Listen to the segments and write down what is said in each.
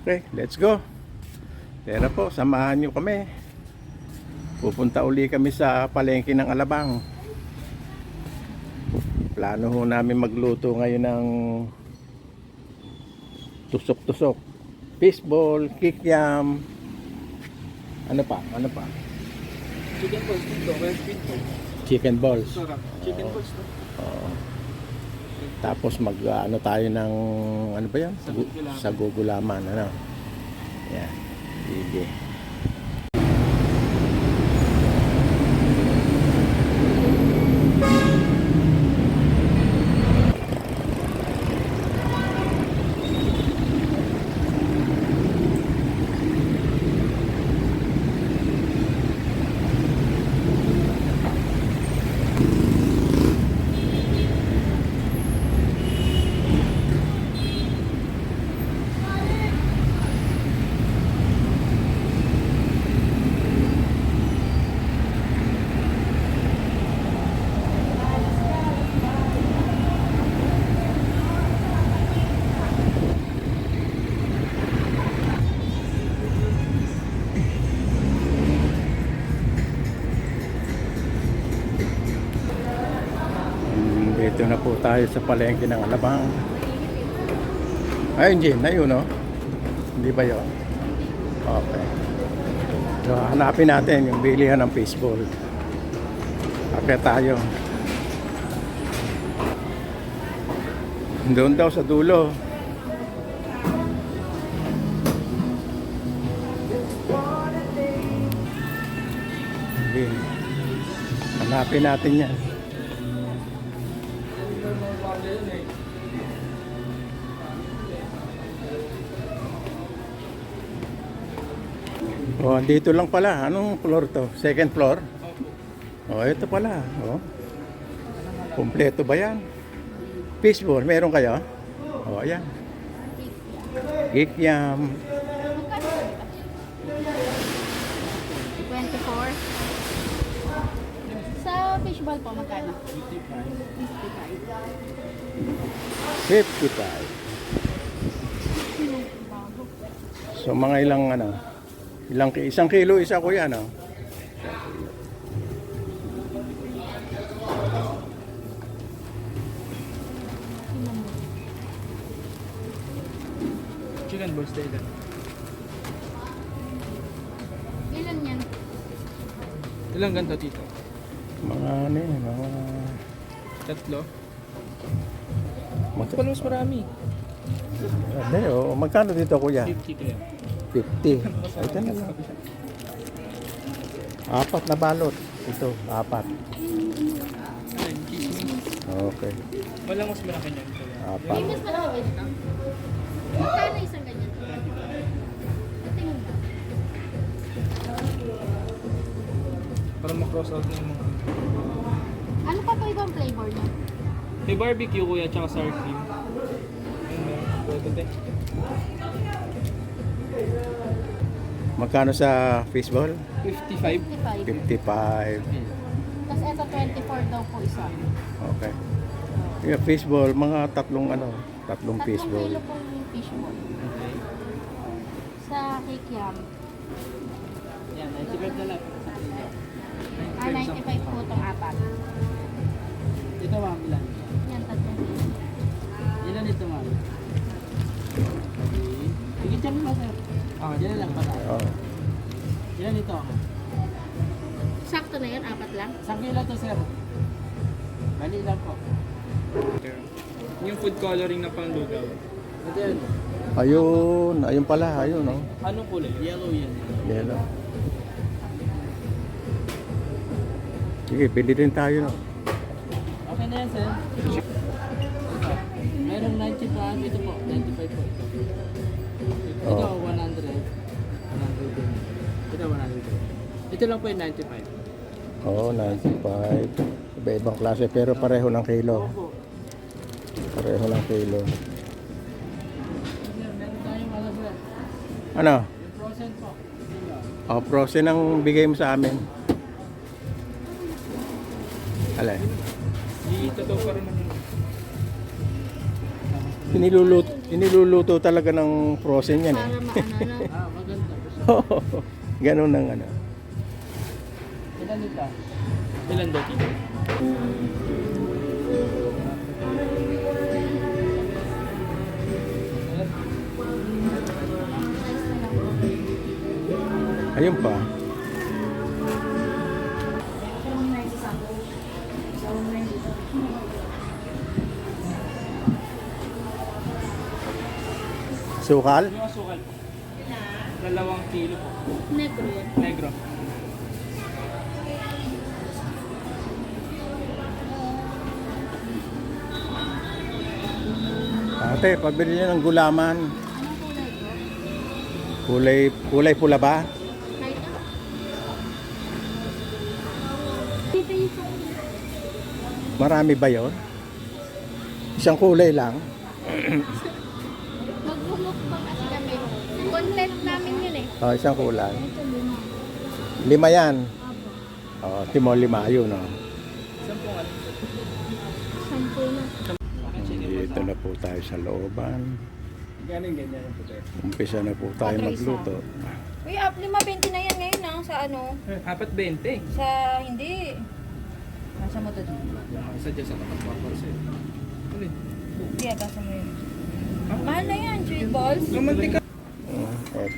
Okay, let's go. Tara po, samahan nyo kami. Pupunta uli kami sa palengke ng Alabang. Plano ho namin magluto ngayon ng tusok-tusok. Fishball, kikyam. Ano pa? Ano pa? Chicken balls dito, squid balls. Chicken balls. Chicken balls to. Tapos mag ano tayo ng ano ba 'yan? Sa. Sa gugulaman ano. Yan. Sige. Na po tayo sa palengke ng Alabang. Ayun, Jin. Ayun, no? Hindi ba yun? Okay. So, hanapin natin yung bilihan ng baseball. Akit tayo. Doon daw sa dulo. Hanapin natin yan. Oh, dito lang pala. Anong floor to? Second floor? Oh, ito pala. Oh. Kompleto ba yan? Fishball, meron kayo? Oh, ayan. Kikyam. 24. Sa fishball po, magkano? 55. 55. So mga ilang ano? Ilang isang kilo isa ko yan, oh. Chicken balls tayo lang. Ilan yan? Ilang ganito dito? Mga ano eh, mga Tatlo? mag mas marami. Hindi, oh, magkano dito kuya? 50 kaya. 50. Ay, ito na lang. Apat na balot. Ito, apat. Okay. Walang mas malaki niyan. Apat. May mas malaki ba dito? Magkano isang ganyan? Tingin ba? Para ma-cross out na yung mga... Ano pa po ibang flavor niya? May barbecue kuya, tsaka sour cream. Pwede din. Magkano sa fishball? 55. 55. 55. Tapos eto 24 daw po isa. Okay. Yung fishball, mga tatlong ano, tatlong Tatlong fishball. kilo po yung fishball. Okay. Sa kikiam. Yan, 95 na lang. Ah, 95 po itong apat. Ito ma'am, ilan? Yan, tatlong kilo. Ilan ito ma'am? Okay. Sige, tiyan mo sir. Oh, dyan lang pa tayo. Oh. Ilan ito? Sakto na yan, apat lang. Isang kilo to sir. Bali lang po. Yung food coloring na pang lugaw. Ito yun. Ayun, ayun pala, ayun, no? Anong kulay? Yellow yan. Yellow. Sige, pili din tayo, no? Okay na yan sir. Merong 95. Ito po, 95 po ito. Ito, Oh. Ito lang po yung 95. Oo, 95. Iba-ibang klase, pero pareho ng kilo. Opo. Pareho ng kilo. Ano frozen po. Oh, frozen ang bigay mo sa amin. Alay. Ito to pa rin. Iniluluto, iniluluto talaga ng frozen yan eh. Para maano na. Ah, maganda. Ganun ang ano. Ilan dito? Ilan daw kilo? Ayun pa. Sukal? Yung asukal po. Dalawang kilo po. Negro. Negro. Ate, pabili niyo ng gulaman. Kulay? Kulay, pula ba? Marami ba yon? Isang kulay lang. Magbumuk pa kasi kami. Content namin yun eh. Oh, isang kulay. Lima. Yan. Oh, timo lima yun. Oh. Saan po nga? Sampu na. Dito na po tayo sa looban. Galing ganyan ang puti. Umpisa na po tayo magluto. Uy, up 5.20 na yan ngayon ah, sa ano, Apat 20. sa hindi. Nasa mo to doon. Sadya sa tapat pa parcel. Ano yun? Hindi, agasa mo yun. Mahal na yan, cheese balls. Romantika. Mm, et,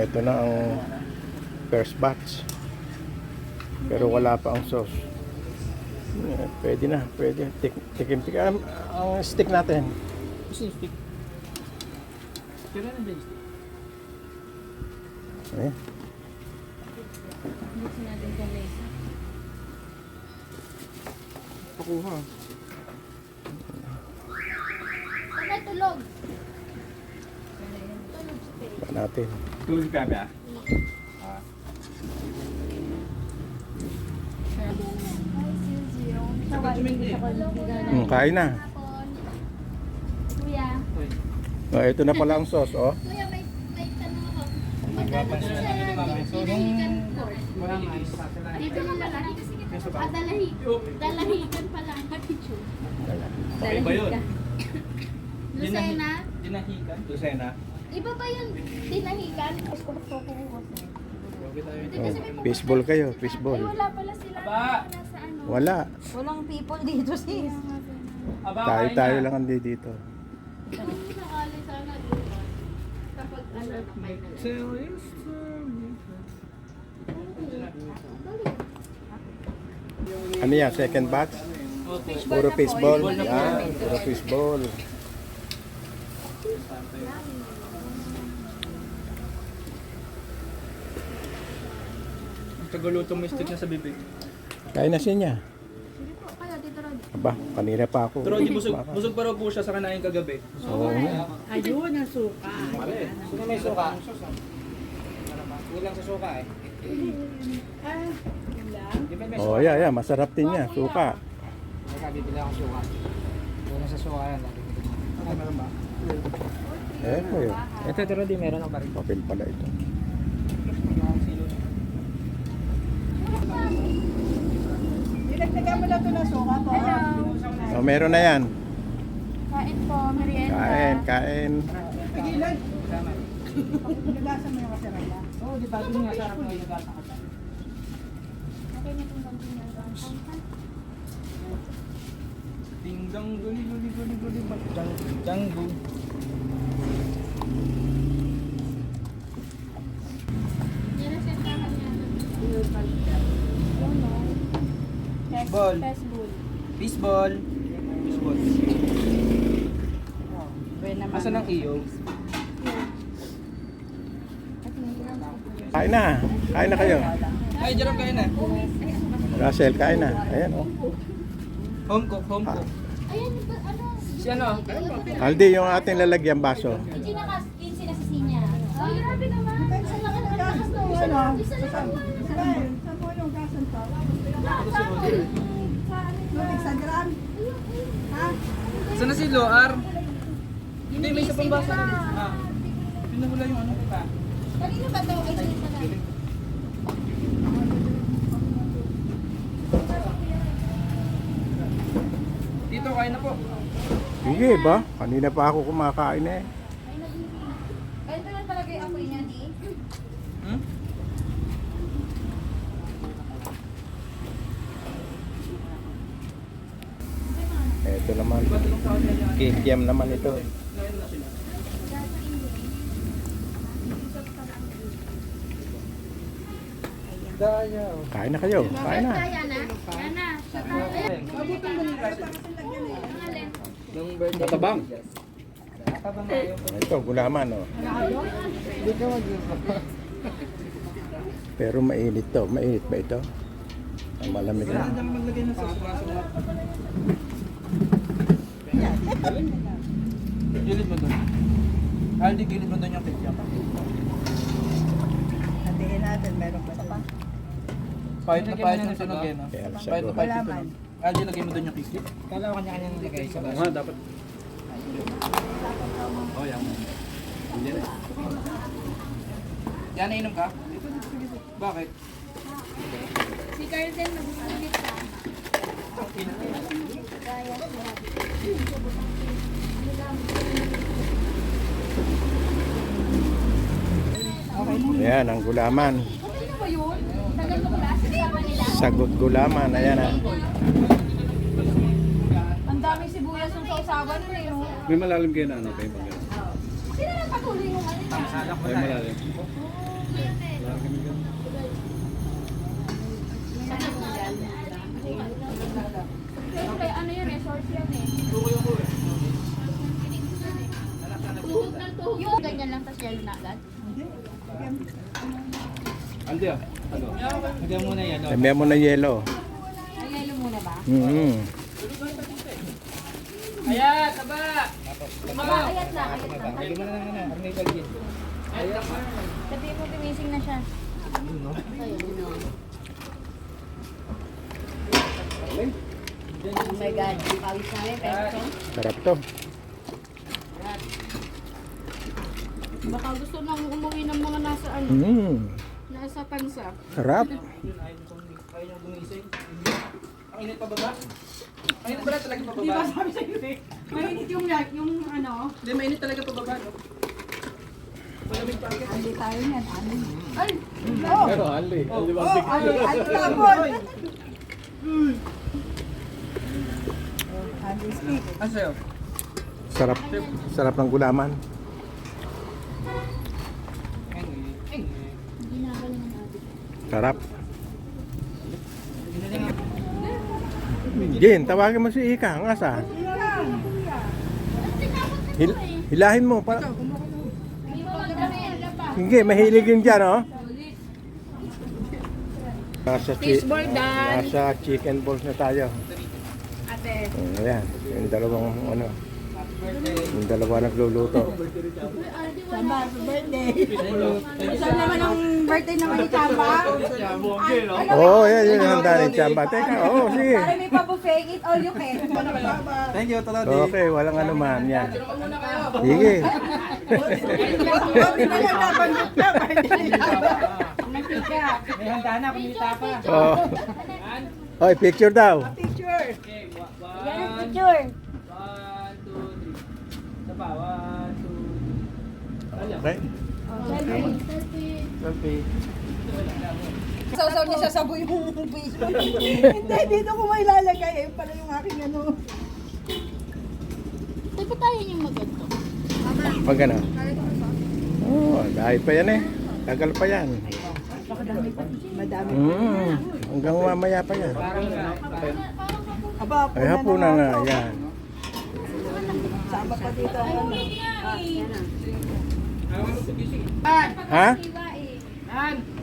eto na ang first batch. Pero wala pa ang sauce. Eh, Pwede na, pwede. Tik, tikim, tik. Ang, stick natin. Gusto yung stick. Kira na ba yung stick? Eh, Dito natin sa mesa. Pakuha. Ano tulog? Tulog natin. Tulog ka ba? Mm, kain na. Hapon. Kuya. Oh, ito na pala ang sauce, oh. Kuya, may, may tanong ako. Magkano siya dinahigan ko? Lang kasi kita ah, dalahi, dalahigan pala ang attitude. Okay ba yun? Lucena? Dinahikan. Lucena. Iba ba yun? Dinahigan? Hindi kasi may pupunta- Fishball kayo, fishball. Ay, wala pala sila. Aba! Nasa ano. Wala. Walang people dito sis. Aba, Tayo, kain tayo na. lang andi dito. Kapag ano na story. Ano yan, second batch? Puro fishball. Na. Yan, puro fishball. Tagaluto mo stick na sa bibig. Kain na siya niya. Aba, kanina pa ako. Pero di busog, busog pa raw po siya sa kanain kagabi. Oo nga. Ayun, ang suka. Sino may suka? Kulang sa suka eh. Ah, yun lang. Oh, yeah, yeah, masarap din niya, suka. Teka, bibili ako suka. Kulang sa suka yan. Okay, meron ba? Eh, yun. Ito, pero di meron ako rin. Papel pala ito. Dinagdagan mo lang ito ng suka po. Oh, meron na yan. Kain po, merienda. Kain, kain. Pigilan. Nagasan mo yung kasarala. Oo, di ba? Di nga sarap na yung gata ka. Okay na itong konti niya. Ding dang guli guli guli guli dang dang gu. Yan ang sentahan niya. Ball. Fastball. Baseball. Baseball. Buwan naman. Asan ang iyo? Kain na. Kain na kayo. Ay, Jerome kain na. Russell, kain na. Ayan, oh. Home cook, home cook. Ano? Si ano? Aldi, yung ating lalagyan baso. Hindi naka 15 na si Sinya. Ay, grabe naman. Isa lang ang lakas to. Isa lang. Isa lang. Saan? Saan mo yung gasan to? Lutik sa gram? Ha? Saan na si Loar? Hindi, may isa pang baso. Ah. Pinahula yung ano pa. Kanino ba to? Ay, lang. Dito, kain na po. Sige ba? Kanina pa ako kumakain eh. Ganito lang talaga yung apoy niya, di? Hmm? Ito naman. Kikiam naman ito. Kain na kayo. Kain na. Kaya na. Tatabang. Ito, gulaman oh. Pero mainit to. Mainit ba ito? Ah, Malamig na. maglagay ng sauce. Gilid mo doon. Aldi, gilid mo doon yung ketchup. Hatiin natin, meron pa pa. Pahit na pahit yung tunog eh, no? Kaya Pahit na pahit yung tunog. Aldi, lagay mo doon yung ketchup. Kala ko kanya-kanya nilagay sa baso. dapat. Oh, yan. Yan, nainom ka? Bakit? Si Carden nagsusulit ka. Ayan, ang gulaman. Yun? Mo. Sagot gulaman. Ayan ah. Ang daming sibuyas ng sausawan nun eh, no? May malalim kayo na ano kayo pag Sino nang patuloy ano niya? May malalim. Siyempre, ano yun eh, source yan eh. Yelo na agad. Aldi ah. Ano? Lagyan mo na yan. no? Sabihan mo na yelo. Ay, yelo muna ba? Mm Ayan, taba! Aba, ayat lang, ayat lang. Lagyan mo na ng ano, karne galgin. Sabi mo, timising na siya. Oh my God, pawis na rin, pero Sarap to. Baka gusto nang umuwi ng mga nasa ano, Mm. nasa pansa. Sarap. Ayaw gumising. Ang init pa baba? Ang init pala talaga pa Di ba baba? sabi sa'yo eh, mainit yung, yung ano, Hindi, mainit talaga pa baba, no? Malamig pa agad. andi tayo niyan, andi. Pero Ali, Ali ba? Oh, andi, andi tapon. Andi stick. Ano sa'yo? Sarap. Sarap ng gulaman. Sarap. Jin, tawagin mo si Ika. Ang asa. Hil hilahin mo. Para... Hindi mahilig yun dyan, oh. Nasa, chi dan. nasa chicken balls na tayo. Ate. Ayan, yung dalawang ano, yung dalawa nagluluto. Happy birthday. Saan naman ang birthday naman ni Chamba? Oo, oh, yan, yun ang handa ni Chamba. Teka, oo, oh, sige. Para may pa-buffet, eat all you can. Thank you, Tolodi. Okay, walang ano man, yan. Sige. May handa na, kumita pa. Oh. Oy, picture daw. Picture. Yan ang picture. One, two, three. Isa pa, one, two. Okay. Selfie. Selfie. Sausaw niya sa sabo yung fish. Hindi, dito ko may lalagay. Eh, pala yung aking ano. Dapat tayo yung maganda. Pag ano? Oh, dahil pa yan eh. Tagal pa yan. Madami. Mm, hanggang mamaya pa yan. Aba, Ay, hapunan na, yan. Sama pa dito ang ano. Ha? Eh. Yan.